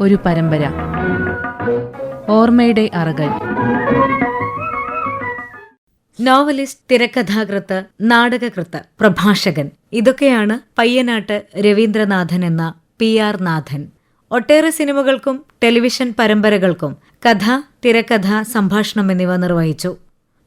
ഒരു പരമ്പര. ഓർമ്മയുടെ അറകൾ. നോവലിസ്റ്റ് തിരക്കഥാകൃത്ത് നാടകകൃത്ത് പ്രഭാഷകൻ. ഇതൊക്കെയാണ് പയ്യനാട്ട് രവീന്ദ്രനാഥൻ എന്ന പി ആർ നാഥൻ. ഒട്ടേറെ സിനിമകൾക്കും ടെലിവിഷൻ പരമ്പരകൾക്കും കഥ തിരക്കഥ സംഭാഷണം എന്നിവ നിർവഹിച്ചു.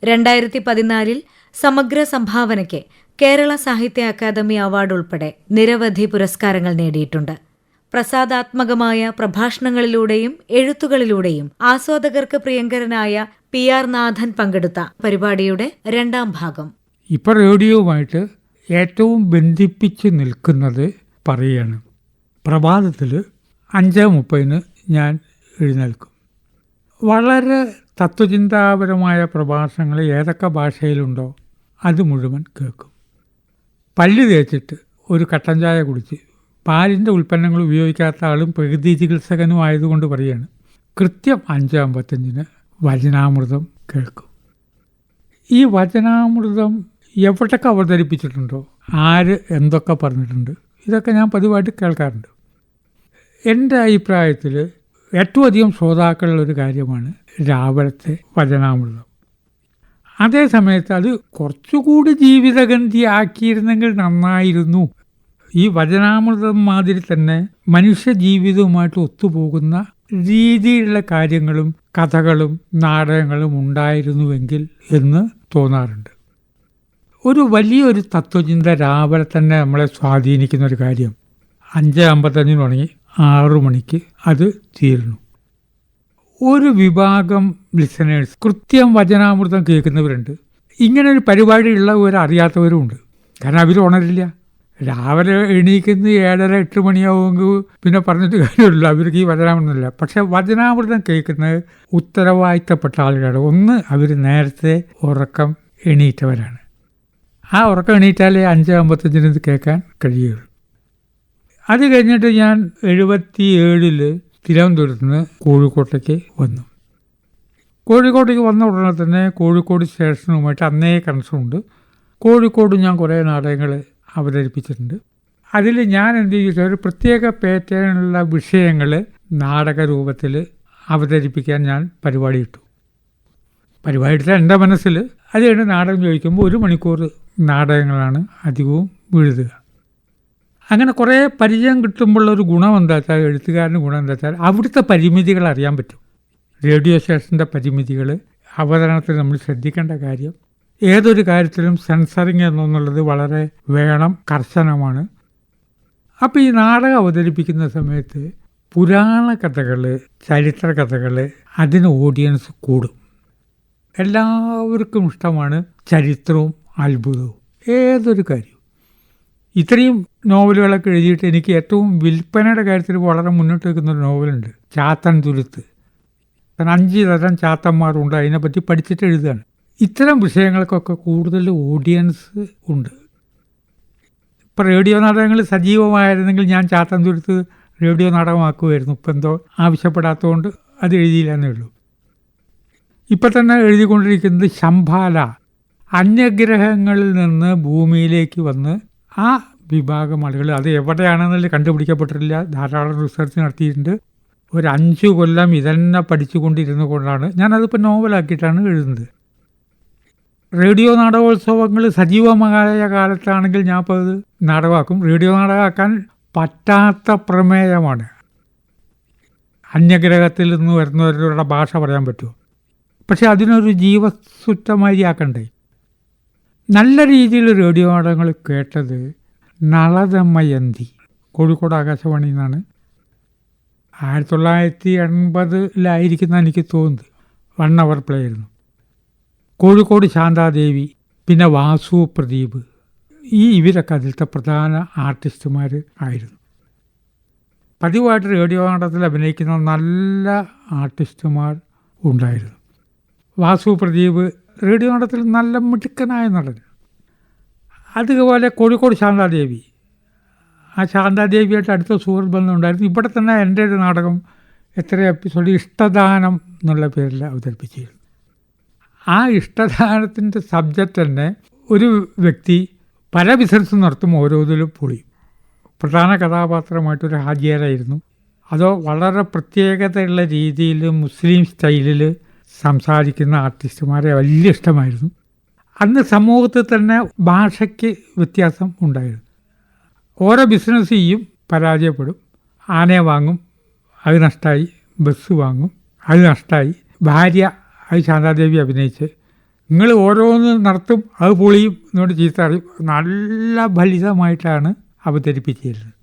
രണ്ടായിരത്തി പതിനാലിൽ സമഗ്ര സംഭാവനയ്ക്ക് കേരള സാഹിത്യ അക്കാദമി അവാർഡ് ഉൾപ്പെടെ നിരവധി പുരസ്കാരങ്ങൾ നേടിയിട്ടുണ്ട്. പ്രസാദാത്മകമായ പ്രഭാഷണങ്ങളിലൂടെയും എഴുത്തുകളിലൂടെയും ആസ്വാദകർക്ക് പ്രിയങ്കരനായ പി ആർ നാഥൻ പങ്കെടുത്ത പരിപാടിയുടെ രണ്ടാം ഭാഗം. ഇപ്പൊ റേഡിയോവുമായിട്ട് ഏറ്റവും ബന്ധിപ്പിച്ച് നിൽക്കുന്നത് പറയുകയാണ്. പ്രഭാതത്തിൽ അഞ്ച് മുപ്പതിന് ഞാൻ എഴുന്നേൽക്കും. വളരെ തത്വചിന്താപരമായ പ്രഭാഷണങ്ങൾ ഏതൊക്കെ ഭാഷയിലുണ്ടോ അത് മുഴുവൻ കേൾക്കും. പല്ല് തേച്ചിട്ട് ഒരു കട്ടൻ ചായ കുടിച്ച് പാലിന്റെ ഉൽപ്പന്നങ്ങൾ ഉപയോഗിക്കാത്ത ആളും പ്രകൃതി ചികിത്സകനും ആയതുകൊണ്ട് പറയാണ് കൃത്യം അഞ്ച് അമ്പത്തഞ്ചിന് വചനാമൃതം കേൾക്കും. ഈ വചനാമൃതം എവിടൊക്കെ അവതരിപ്പിച്ചിട്ടുണ്ടോ? ആര് എന്തൊക്കെ പറഞ്ഞിട്ടുണ്ട്? ഇതൊക്കെ ഞാൻ പതിവായിട്ട് കേൾക്കാറുണ്ട്. എന്റെ അഭിപ്രായത്തിൽ ഏറ്റവും അധികം ശ്രോതാക്കളുള്ള ഒരു കാര്യമാണ് രാവിലത്തെ വചനാമൃതം. അതേ സമയത്ത് അത് കുറച്ചുകൂടി ജീവിതഗന്ധി ആക്കിയിരുന്നെങ്കിൽ നന്നായിരുന്നു ഈ വചനാമൃതം മാതിരി തന്നെ മനുഷ്യ ജീവിതവുമായിട്ട് ഒത്തുപോകുന്ന രീതിയിലുള്ള കാര്യങ്ങളും കഥകളും നാടകങ്ങളും ഉണ്ടായിരുന്നുവെങ്കിൽ എന്ന് തോന്നാറുണ്ട്. ഒരു വലിയൊരു തത്വചിന്ത രാവിലെ തന്നെ നമ്മളെ സ്വാധീനിക്കുന്ന ഒരു കാര്യം. അഞ്ച് അമ്പത്തഞ്ചിന് തുടങ്ങി ആറു മണിക്ക് അത് തീരുന്നു ഒരു വിഭാഗം ലിസണേഴ്സ് കൃത്യം വചനാമൃതം കേൾക്കുന്നവരുണ്ട്. ഇങ്ങനെ ഒരു ഉള്ളവർ അറിയാത്തവരുമുണ്ട്. കാരണം അവർ ഉണരില്ല. രാവിലെ എണീക്കുന്ന ഏഴര എട്ട് മണിയാവുമെങ്കിൽ പിന്നെ പറഞ്ഞിട്ട് കാര്യമില്ല. അവർക്ക് ഈ വചനാമൃതമില്ല പക്ഷെ വചനാമൃതം കേൾക്കുന്നത് ഉത്തരവാദിത്തപ്പെട്ട ആളുകളാണ്. ഒന്ന് അവർ നേരത്തെ ഉറക്കം എണീറ്റവരാണ്. ആ ഉറക്കം എണീറ്റാലേ അഞ്ച് അമ്പത്തഞ്ചിന് ഇത് കേൾക്കാൻ കഴിയുള്ളൂ. അത് കഴിഞ്ഞിട്ട് ഞാൻ എഴുപത്തി ഏഴിൽ തിരുവനന്തപുരത്ത് നിന്ന് കോഴിക്കോട്ടേക്ക് വന്നു. കോഴിക്കോട്ടേക്ക് വന്ന ഉടനെ തന്നെ കോഴിക്കോട് സ്റ്റേഷനുമായിട്ട് അന്നേ കണക്ഷനുണ്ട് കോഴിക്കോട് ഞാൻ കുറേ നാടകങ്ങൾ അവതരിപ്പിച്ചിട്ടുണ്ട്. അതിൽ ഞാൻ എന്ത് ചെയ്യുക ഒരു പ്രത്യേക പേറ്റേണുള്ള വിഷയങ്ങൾ നാടക രൂപത്തിൽ അവതരിപ്പിക്കാൻ ഞാൻ പരിപാടി ഇട്ടു. പരിപാടി ഇട്ട എന്റെ മനസ്സിൽ അത് കഴിഞ്ഞ് നാടകം ചോദിക്കുമ്പോൾ ഒരു മണിക്കൂർ നാടകങ്ങളാണ് അധികവും എഴുതുക. അങ്ങനെ കുറേ പരിചയം കിട്ടുമ്പോഴുള്ള ഒരു ഗുണം എന്താ വെച്ചാൽ എഴുത്തുകാരന്റെ ഗുണം എന്താ വെച്ചാൽ അവിടുത്തെ പരിമിതികൾ അറിയാൻ പറ്റും. റേഡിയോ സ്റ്റേഷന്റെ പരിമിതികൾ അവതരണത്തിൽ നമ്മൾ ശ്രദ്ധിക്കേണ്ട കാര്യം ഏതൊരു കാര്യത്തിലും സെൻസറിങ് എന്നുള്ളത് വളരെ വേണം കർശനമാണ്. അപ്പോൾ ഈ നാടകം അവതരിപ്പിക്കുന്ന സമയത്ത് പുരാണ കഥകൾ ചരിത്ര കഥകൾ അതിന് ഓഡിയൻസ് കൂടും. എല്ലാവർക്കും ഇഷ്ടമാണ് ചരിത്രവും അത്ഭുതവും. ഏതൊരു കാര്യവും. ഇത്രയും നോവലുകളൊക്കെ എഴുതിയിട്ട് എനിക്ക് ഏറ്റവും വിൽപ്പനയുടെ കാര്യത്തിൽ വളരെ മുന്നോട്ട് വെക്കുന്ന ഒരു നോവലുണ്ട് ചാത്തൻ തുരുത്ത്. അഞ്ച് തരം ചാത്തന്മാരുണ്ട് അതിനെപ്പറ്റി പഠിച്ചിട്ട് എഴുതുകയാണ്. ഇത്തരം വിഷയങ്ങൾക്കൊക്കെ കൂടുതൽ ഓഡിയൻസ് ഉണ്ട്. ഇപ്പോൾ റേഡിയോ നാടകങ്ങൾ സജീവമായിരുന്നെങ്കിൽ ഞാൻ ചാത്തന്തുരത്ത് തുരുത്ത് റേഡിയോ നാടകമാക്കുമായിരുന്നു. ഇപ്പം എന്തോ ആവശ്യപ്പെടാത്തതുകൊണ്ട് അത് എഴുതിയില്ല എന്നേ ഉള്ളൂ. ഇപ്പം തന്നെ എഴുതിക്കൊണ്ടിരിക്കുന്നത് ശംഭാല. അന്യഗ്രഹങ്ങളിൽ നിന്ന് ഭൂമിയിലേക്ക് വന്ന് ആ വിഭാഗം ആളുകൾ അത് എവിടെയാണെന്നുള്ള കണ്ടുപിടിക്കപ്പെട്ടിട്ടില്ല ധാരാളം റിസർച്ച് നടത്തിയിട്ടുണ്ട്. ഒരു അഞ്ച് കൊല്ലം ഇതന്നെ പഠിച്ചുകൊണ്ടിരുന്നു കൊണ്ടാണ് ഞാനതിപ്പോൾ നോവലാക്കിയിട്ടാണ് എഴുതുന്നത്. റേഡിയോ നാടകോത്സവങ്ങൾ സജീവമായ കാലത്താണെങ്കിൽ ഞാൻ ഇപ്പോൾ അത് നാടകമാക്കും. റേഡിയോ നാടകമാക്കാൻ പറ്റാത്ത പ്രമേയമാണ്. അന്യഗ്രഹത്തിൽ നിന്ന് വരുന്നവരുടെ ഭാഷ പറയാൻ പറ്റുമോ? പക്ഷേ അതിനൊരു ജീവസുറ്റമായി ആക്കണ്ടേ? നല്ല രീതിയിൽ റേഡിയോ നാടകങ്ങൾ കേട്ടത് നളതമയന്തി കോഴിക്കോട് ആകാശവാണി എന്നാണ്. ആയിരത്തി തൊള്ളായിരത്തി എൺപതിലായിരിക്കുന്ന എനിക്ക് തോന്നുന്നത്. വൺ അവർ പ്ലേ ആയിരുന്നു. കോഴിക്കോട് ശാന്താദേവി പിന്നെ വാസു പ്രദീപ്. ഈ ഇവരൊക്കെ അതിലത്തെ പ്രധാന ആർട്ടിസ്റ്റുമാർ ആയിരുന്നു. പതിവായിട്ട് റേഡിയോ നാടകത്തിൽ അഭിനയിക്കുന്ന നല്ല ആർട്ടിസ്റ്റുമാർ ഉണ്ടായിരുന്നു. വാസു പ്രദീപ് റേഡിയോ നാടകത്തിൽ നല്ല മിടുക്കനായ നടൻ. അതുപോലെ കോഴിക്കോട് ശാന്താദേവി. ആ ശാന്താദേവിയായിട്ട് അടുത്ത സുഹൃത്ത് ബന്ധം ഉണ്ടായിരുന്നു. ഇവിടെ തന്നെ എന്റെ ഒരു നാടകം എത്ര എപ്പിസോഡ് ഇഷ്ടദാനം എന്നുള്ള പേരിൽ അവതരിപ്പിച്ചിരുന്നു. ആ ഇഷ്ടദാനത്തിന്റെ സബ്ജക്റ്റ് തന്നെ ഒരു വ്യക്തി പല ബിസിനസ് നടത്തും ഓരോന്നിലും പൊളിയും പ്രധാന കഥാപാത്രമായിട്ടൊരു ഹാജിയാരായിരുന്നു. അതോ വളരെ പ്രത്യേകതയുള്ള രീതിയിൽ മുസ്ലിം സ്റ്റൈലിൽ സംസാരിക്കുന്ന ആർട്ടിസ്റ്റുമാരെ വലിയ ഇഷ്ടമായിരുന്നു. അന്ന് സമൂഹത്തിൽ തന്നെ ഭാഷയ്ക്ക് വ്യത്യാസം ഉണ്ടായിരുന്നു. ഓരോ ബിസിനസ് ചെയ്യും പരാജയപ്പെടും. ആനയെ വാങ്ങും അത് നഷ്ടമായി ബസ് വാങ്ങും അത് നഷ്ടമായി ഭാര്യ അത് ശാന്താദേവി അഭിനയിച്ച്. നിങ്ങൾ ഓരോന്ന് നടത്തും അത് പൊളിയും എന്നോട് ചീത്ത നല്ല ഫലിതമായിട്ടാണ് അവതരിപ്പിച്ചിരുന്നത്.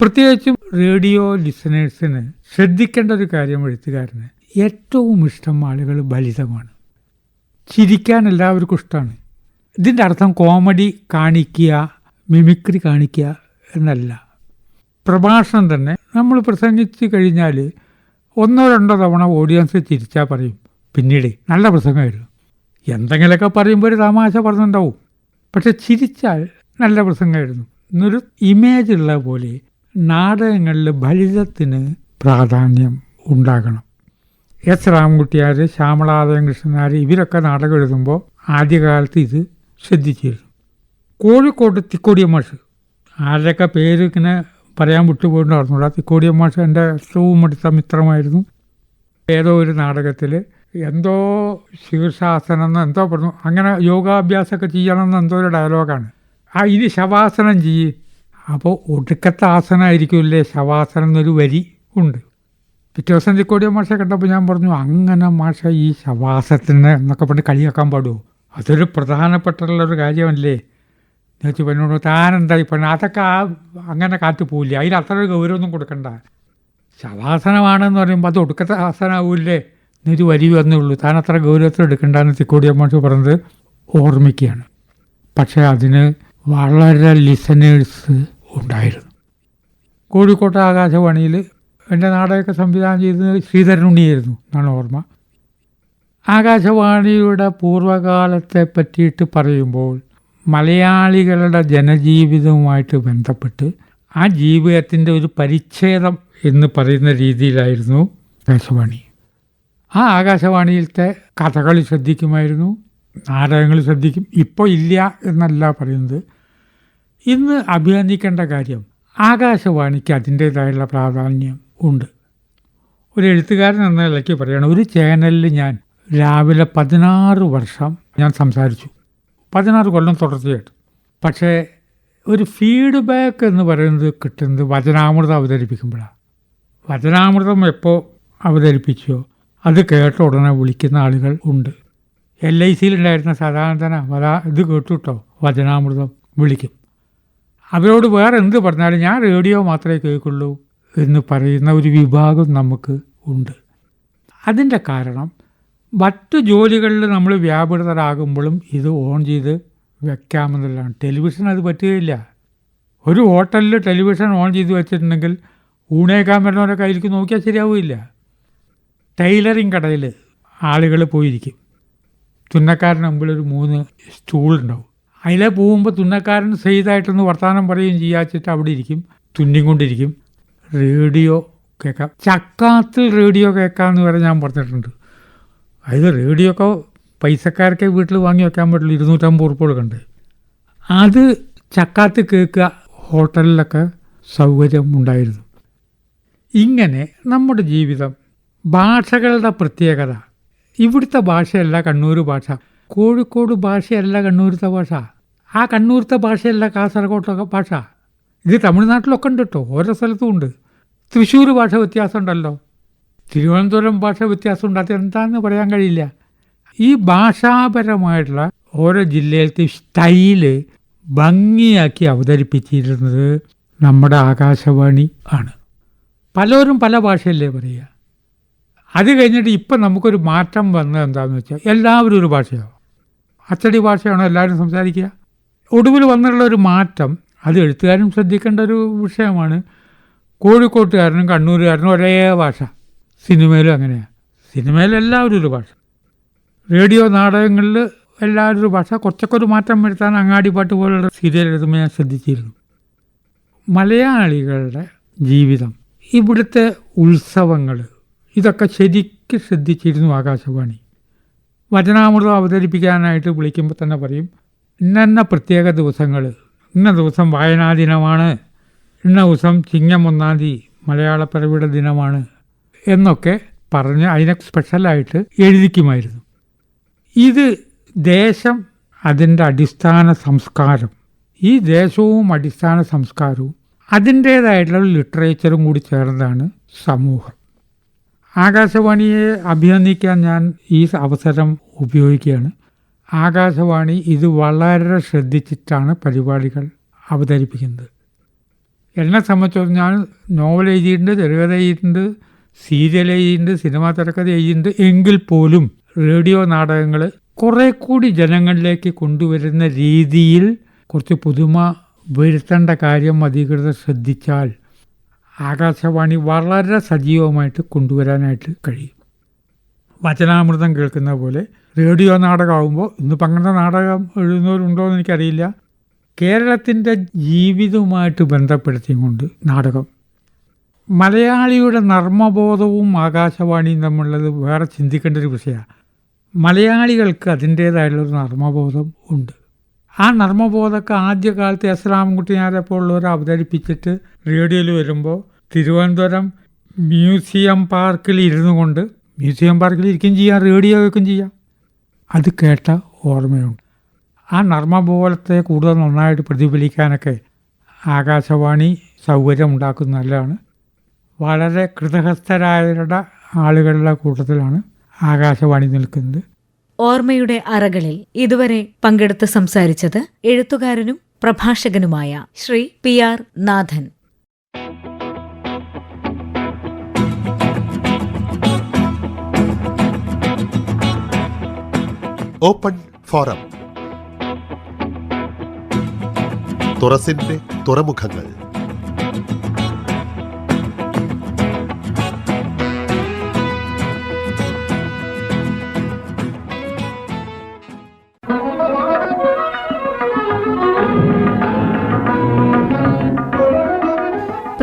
പ്രത്യേകിച്ചും റേഡിയോ ലിസണേഴ്സിന് ശ്രദ്ധിക്കേണ്ട ഒരു കാര്യം എഴുത്തുകാരന് ഏറ്റവും ഇഷ്ടം ആളുകൾ ഫലിതമാണ്. ചിരിക്കാൻ എല്ലാവർക്കും ഇഷ്ടമാണ് ഇതിന്റെ അർത്ഥം കോമഡി കാണിക്കുക മിമിക്രി കാണിക്കുക എന്നല്ല. പ്രഭാഷണം തന്നെ നമ്മൾ പ്രസംഗിച്ച് കഴിഞ്ഞാൽ ഒന്നോ രണ്ടോ തവണ ഓഡിയൻസ് ചിരിച്ചാൽ പറയും. പിന്നീട് നല്ല പ്രസംഗമായിരുന്നു. എന്തെങ്കിലുമൊക്കെ പറയുമ്പോൾ ഒരു തമാശ പറഞ്ഞിട്ടുണ്ടാവും പക്ഷെ ചിരിച്ചാൽ നല്ല പ്രസംഗമായിരുന്നു. എന്നൊരു ഇമേജ് ഉള്ള പോലെ നാടകങ്ങളിൽ ഫലിതത്തിന് പ്രാധാന്യം ഉണ്ടാകണം. എസ് രാമൻകുട്ടിയാർ ശ്യാമളാദയൻ കൃഷ്ണനാർ ഇവരൊക്കെ നാടകം എഴുതുമ്പോൾ ആദ്യകാലത്ത് ഇത് ശ്രദ്ധിച്ചിരുന്നു. കോഴിക്കോട് തിക്കോടിയ മാഷ്. ആരുടെയൊക്കെ പേര് ഇങ്ങനെ പറയാൻ വിട്ടുപോയിട്ടുണ്ടായിരുന്നു ആ തിക്കോടിയ മാഷ് എന്റെ ഏറ്റവും അടുത്ത മിത്രമായിരുന്നു. ഏതോ ഒരു നാടകത്തിൽ എന്തോ ശീർഷാസനം എന്ന് എന്തോ പറഞ്ഞു. അങ്ങനെ യോഗാഭ്യാസമൊക്കെ ചെയ്യണം എന്ന് എന്തോ ഒരു ഡയലോഗാണ് ആ ഇനി ശവാസനം ചെയ്യ്. അപ്പോൾ ഒടുക്കത്തെ ആസനമായിരിക്കുമല്ലേ ശവാസനം എന്നൊരു വരി ഉണ്ട്. പിറ്റേ ദിവസം തിക്കോടിയ മാഷ കണ്ടപ്പോൾ ഞാൻ പറഞ്ഞു അങ്ങനെ മാഷ ഈ ശവാസത്തിന് എന്നൊക്കെ പറഞ്ഞ് കളിയാക്കാൻ പാടുമോ അതൊരു പ്രധാനപ്പെട്ടുള്ളൊരു കാര്യമല്ലേ? എന്ന് വെച്ച് പറഞ്ഞോട് താനെന്താ പറഞ്ഞ അതൊക്കെ ആ അങ്ങനെ കാറ്റ് പോവില്ല? അതിന് അത്ര ഒരു ഗൗരവമൊന്നും കൊടുക്കണ്ട. ശവാസനമാണെന്ന് പറയുമ്പോൾ അത് ഒടുക്കത്തെ ആസനാവൂല്ലേ? എന്നൊരു വരി വന്നേ ഉള്ളൂ. താൻ അത്ര ഗൗരവത്തിൽ എടുക്കേണ്ടെന്ന് തിക്കോടിയ മാഷ് പറഞ്ഞത് ഓർമ്മിക്കുകയാണ്. പക്ഷേ അതിന് വളരെ ലിസനേഴ്സ് ഉണ്ടായിരുന്നു. കോഴിക്കോട്ടെ ആകാശവാണിയിൽ എന്റെ നാടകമൊക്കെ സംവിധാനം ചെയ്തത് ശ്രീധരൻ ഉണ്ണിയായിരുന്നു. എന്നാണ് ഓർമ്മ. ആകാശവാണിയുടെ പൂർവകാലത്തെ പറ്റിയിട്ട് പറയുമ്പോൾ മലയാളികളുടെ ജനജീവിതവുമായിട്ട് ബന്ധപ്പെട്ട് ആ ജീവിതത്തിന്റെ ഒരു പരിച്ഛേദം എന്ന് പറയുന്ന രീതിയിലായിരുന്നു ആകാശവാണി. ആ ആകാശവാണിയിലത്തെ കഥകൾ ശ്രദ്ധിക്കുമായിരുന്നു. നാടകങ്ങൾ ശ്രദ്ധിക്കും. ഇപ്പോൾ ഇല്ല എന്നല്ല പറയുന്നത്. ഇന്ന് അഭിനന്ദിക്കേണ്ട കാര്യം ആകാശവാണിക്ക് അതിന്റേതായുള്ള പ്രാധാന്യം ഉണ്ട്. ഒരു എഴുത്തുകാരൻ എന്ന നിലയ്ക്ക് പറയണം ഒരു ചാനലിൽ ഞാൻ രാവിലെ പതിനാറ് വർഷം ഞാൻ സംസാരിച്ചു. പതിനാറ് കൊല്ലം തുടർച്ചയായിട്ട്. പക്ഷേ ഒരു ഫീഡ്ബാക്ക് എന്ന് പറയുന്നത് കിട്ടുന്നത് വചനാമൃതം അവതരിപ്പിക്കുമ്പോഴാണ് വചനാമൃതം എപ്പോൾ അവതരിപ്പിച്ചോ അത് കേട്ട ഉടനെ വിളിക്കുന്ന ആളുകൾ ഉണ്ട്. എൽ ഐ സിയിലുണ്ടായിരുന്ന സദാനന്ദന വരാ ഇത് കേട്ടുട്ടോ? വചനാമൃതം വിളിക്കും. അവരോട് വേറെ എന്ത് പറഞ്ഞാലും ഞാൻ റേഡിയോ മാത്രമേ കേൾക്കുള്ളൂ എന്ന് പറയുന്ന ഒരു വിഭാഗം നമുക്ക് ഉണ്ട്. അതിന്റെ കാരണം മറ്റു ജോലികളിൽ നമ്മൾ വ്യാപൃതരാകുമ്പോഴും ഇത് ഓൺ ചെയ്ത് വെക്കാമെന്നുള്ളതാണ്. ടെലിവിഷൻ അത് പറ്റുകയില്ല. ഒരു ഹോട്ടലിൽ ടെലിവിഷൻ ഓൺ ചെയ്ത് വെച്ചിട്ടുണ്ടെങ്കിൽ ഊണേക്കാൻ വരുന്നവരെ കയ്യിലേക്ക് നോക്കിയാൽ ശരിയാവില്ല ടൈലറിങ് കടയിൽ ആളുകൾ പോയിരിക്കും. തുന്നക്കാരന് മുമ്പിൽ ഒരു മൂന്ന് സ്റ്റൂൾ ഉണ്ടാവും അതിലെ പോകുമ്പോൾ തുന്നക്കാരൻ സെയ്തായിട്ടൊന്ന് വർത്തമാനം പറയുകയും ചെയ്യാച്ചിട്ട് അവിടെ ഇരിക്കും തുന്നിക്കൊണ്ടിരിക്കും. റേഡിയോ കേൾക്കാം ചക്കാത്തിൽ റേഡിയോ കേൾക്കാമെന്ന് വരെ ഞാൻ പറഞ്ഞിട്ടുണ്ട്. അതായത് റേഡിയോ ഒക്കെ പൈസക്കാരൊക്കെ വീട്ടിൽ വാങ്ങി വെക്കാൻ പറ്റുള്ളൂ ഇരുന്നൂറ്റമ്പത് ഉറുപ്പ് കൊടുക്കണ്ട് അത് ചക്കാത്ത് കേൾക്കുക ഹോട്ടലിലൊക്കെ സൗകര്യം ഉണ്ടായിരുന്നു. ഇങ്ങനെ നമ്മുടെ ജീവിതം ഭാഷകളുടെ പ്രത്യേകത. ഇവിടുത്തെ ഭാഷയല്ല കണ്ണൂർ ഭാഷ. കോഴിക്കോട് ഭാഷയല്ല കണ്ണൂരത്തെ ഭാഷ. ആ കണ്ണൂരത്തെ ഭാഷയല്ല കാസർഗോട്ടൊക്കെ ഭാഷ. ഇത് തമിഴ്നാട്ടിലൊക്കെ ഉണ്ട് കേട്ടോ ഓരോ സ്ഥലത്തും ഉണ്ട്. തൃശ്ശൂർ ഭാഷ വ്യത്യാസം ഉണ്ടല്ലോ തിരുവനന്തപുരം ഭാഷ വ്യത്യാസം ഉണ്ട് അത് എന്താണെന്ന് പറയാൻ കഴിയില്ല. ഈ ഭാഷാപരമായിട്ടുള്ള ഓരോ ജില്ലയിലത്തെ സ്റ്റൈൽ ഭംഗിയാക്കി അവതരിപ്പിച്ചിരുന്നത് നമ്മുടെ ആകാശവാണി ആണ്. പലരും പല ഭാഷയല്ലേ പറയുക. അത് കഴിഞ്ഞിട്ട് ഇപ്പം നമുക്കൊരു മാറ്റം വന്നത് എന്താണെന്ന് വെച്ചാൽ എല്ലാവരും ഒരു ഭാഷയാവും. അച്ചടി ഭാഷയാണോ എല്ലാവരും സംസാരിക്കുക? ഒടുവിൽ വന്നിട്ടുള്ള ഒരു മാറ്റം അത് എഴുത്തുകാരും ശ്രദ്ധിക്കേണ്ട ഒരു വിഷയമാണ്. കോഴിക്കോട്ടുകാരനും കണ്ണൂരുകാരനും ഒരേ ഭാഷ. സിനിമയിലും അങ്ങനെയാണ് സിനിമയിൽ എല്ലാവരും ഒരു ഭാഷ. റേഡിയോ നാടകങ്ങളിൽ എല്ലാവരും ഒരു ഭാഷ. കുറച്ചൊക്കെ ഒരു മാറ്റം വരുത്താൻ അങ്ങാടിപ്പാട്ട് പോലുള്ള സീരിയൽ എഴുതുമ്പോൾ ഞാൻ ശ്രദ്ധിച്ചിരുന്നു. മലയാളികളുടെ ജീവിതം ഇവിടുത്തെ ഉത്സവങ്ങൾ ഇതൊക്കെ ശരിക്കും ശ്രദ്ധിച്ചിരുന്നു ആകാശവാണി. വചനാമൃതം അവതരിപ്പിക്കാനായിട്ട് വിളിക്കുമ്പോൾ തന്നെ പറയും ഇന്ന പ്രത്യേക ദിവസങ്ങൾ ഇന്ന ദിവസം വായനാ ദിനമാണ്. ഇന്ന ദിവസം ചിങ്ങം ഒന്നാം തീയതി മലയാളപ്പിറവിയുടെ ദിനമാണ്. എന്നൊക്കെ പറഞ്ഞ് അതിനെ സ്പെഷ്യലായിട്ട് എഴുതിക്കുമായിരുന്നു. ഇത് ദേശം അതിന്റെ അടിസ്ഥാന സംസ്കാരം. ഈ ദേശവും അടിസ്ഥാന സംസ്കാരവും അതിന്റേതായിട്ടുള്ള ലിറ്ററേച്ചറും കൂടി ചേർന്നതാണ് സമൂഹം. ആകാശവാണിയെ അഭിനന്ദിക്കാൻ ഞാൻ ഈ അവസരം ഉപയോഗിക്കുകയാണ്. ആകാശവാണി ഇത് വളരെ ശ്രദ്ധിച്ചിട്ടാണ് പരിപാടികൾ അവതരിപ്പിക്കുന്നത്. എന്നെ സംബന്ധിച്ചോളം ഞാൻ നോവൽ എഴുതിയിട്ടുണ്ട് ചെറുകഥ എഴുതിയിട്ടുണ്ട് സീരിയൽ എഴുതിയിട്ടുണ്ട് സിനിമ തിരക്കഥ എഴുതിയിട്ടുണ്ട്. എങ്കിൽ പോലും റേഡിയോ നാടകങ്ങൾ കുറേ കൂടി ജനങ്ങളിലേക്ക് കൊണ്ടുവരുന്ന രീതിയിൽ കുറച്ച് പുതുമ വരുത്തേണ്ട കാര്യം അധികൃതർ ശ്രദ്ധിച്ചാൽ ആകാശവാണി വളരെ സജീവമായിട്ട് കൊണ്ടുവരാനായിട്ട് കഴിയും. വചനാമൃതം കേൾക്കുന്ന പോലെ റേഡിയോ നാടകമാകുമ്പോൾ ഇന്നിപ്പോൾ അങ്ങനത്തെ നാടകം എഴുതുന്നവരുണ്ടോ എന്ന് എനിക്കറിയില്ല. കേരളത്തിന്റെ ജീവിതവുമായിട്ട് ബന്ധപ്പെടുത്തിയും കൊണ്ട് നാടകം. മലയാളിയുടെ നർമ്മബോധവും ആകാശവാണിയും തമ്മിലുള്ളത് വേറെ ചിന്തിക്കേണ്ട ഒരു വിഷയമാണ്. മലയാളികൾക്ക് അതിന്റേതായിട്ടുള്ളൊരു നർമ്മബോധം ഉണ്ട്. ആ നർമ്മബോധമൊക്കെ ആദ്യകാലത്ത് എസ് രാമൻകുട്ടിയാരെ പോലുള്ളവർ അവതരിപ്പിച്ചിട്ട് റേഡിയോയിൽ വരുമ്പോൾ തിരുവനന്തപുരം മ്യൂസിയം പാർക്കിൽ ഇരുന്നു കൊണ്ട് മ്യൂസിയം പാർക്കിൽ ഇരിക്കുകയും ചെയ്യാം റേഡിയോ കേൾക്കുകയും ചെയ്യാം. അത് കേട്ട ഓർമ്മയുണ്ട്. ആ നർമ്മബോധത്തെ കൂടുതൽ നന്നായിട്ട് പ്രതിഫലിക്കാനൊക്കെ ആകാശവാണി സൗകര്യം ഉണ്ടാക്കുന്നത് നല്ലതാണ്. വളരെ കൃതഹസ്ഥരായവരുടെ ആളുകളുടെ കൂട്ടത്തിലാണ് ആകാശവാണി നിൽക്കുന്നത്. ഓർമ്മയുടെ അറകളിൽ ഇതുവരെ പങ്കെടുത്ത് സംസാരിച്ചത് എഴുത്തുകാരനും പ്രഭാഷകനുമായ Shri P R Nathan. Open forum. തുറസിന്റെ തുറമുഖങ്ങൾ.